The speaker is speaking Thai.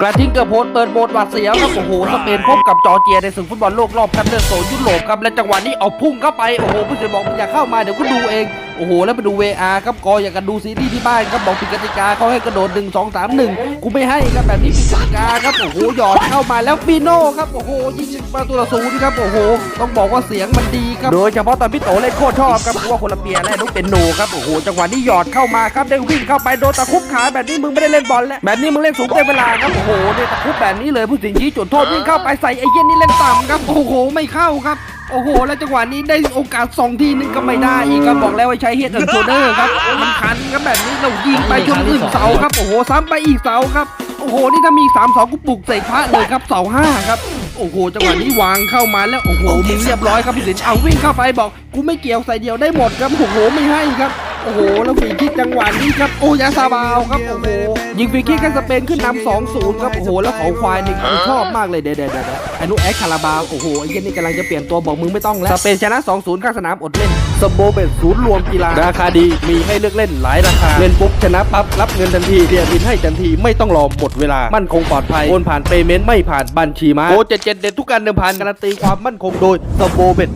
กระทิงเกือบโพสเปิดโหมดหวาดเสียวครับโอ้โหสเปนพบกับจอร์เจียในศึกฟุตบอลโลกรอบคัดเลือกโซนยุโรปครับและจังหวะนี้เอาพุ่งเข้าไปโอ้โหผู้สื่อบอกมึงอยากเข้ามาเดี๋ยวก็ดูเอง โอ้โห แล้วไปดู VR ครับกออยากกันดูซีรีส์ที่บ้านครับบอกผิดกติกาเขาให้กระโดด 1 2 3 1 กูไม่ให้ครับแบบนี้ผิดกติกาครับ โอ้โห หยอดเข้ามาแล้วปีโน่ครับ โอ้โหยิงประตูละศูนย์ครับ โอ้โห ต้องบอกว่าเสียงมันดีครับ โดยเฉพาะตอนพี่โตเล่นโคตรชอบครับเพราะว่าโคนละเปียและนุกเป็นโนครับ โอ้โห จังหวะนี้หยอดเข้ามาครับ ได้วิ่งเข้าไปโดนตะคุบขาแบบนี้มึงไม่ได้เล่นบอลแล้ว แบบนี้มึงเล่นสูงเต็มเวลาครับ โอ้โหเนี่ยตะคุบแบบนี้เลยผู้สิงชี้จุดโทษวิ่งเข้าไปใส่ไอ้เย็นนี่เล่นต่ำครับ โอ้โห ไม่เข้าครับ โอ้โห แล้วจังหวะนี้ได้โอกาสสองทีนึงก็ไม่ได้อีกครับบอกแล้วว่าใช้เฮดแอนด์โชเดอร์ครับมันคันครับแบบนี้เรายิงไปจนถึงเสาครับ โอ้โห ซ้ำไปอีกเสาครับโอ้โห นี่ถ้ามีสามสองกูปลุกใส่พระเลยครับเสาห้าครับ โอ้โห จังหวะนี้วางเข้ามาแล้ว โอ้โหมึงเรียบร้อยครับพี่สินเอาวิ่งเข้าไปบอก กูไม่เกี่ยวใส่เดียวได้หมดครับ โอ้โห ไม่ให้ครับ โอ้โหแล้วฟรีคิกจังหวะนี้ครับโอ้ยาซาบาวครับโอ้โหยิงฟรีคิกให้สเปนขึ้นนำสองศูนย์ครับโอ้โหแล้วเขาควายนี่กูชอบมากเลยเด็ดเด็ดไอ้นุแอคคาราบาวโอ้โหไอ้เหี้ยนี่กำลังจะเปลี่ยนตัวบอกมึงไม่ต้องแล้วสเปนชนะ2-0ข้างสนามอดเล่นสโบเป็นศูนย์รวมกีฬาราคาดีมีให้เลือกเล่นหลายราคาเล่นปุ๊บชนะปั๊บรับเงินทันทีเดียบินให้ทันทีไม่ต้องรอหมดเวลามั่นคงปลอดภัยโอนผ่านเปย์เมนต์ไม่ผ่านบัญชีม้าโอ้เจ็ดเจ็ดเด็ดทุกการเดิมพันการันตีความมั่นคงโดยสโบเบ็ด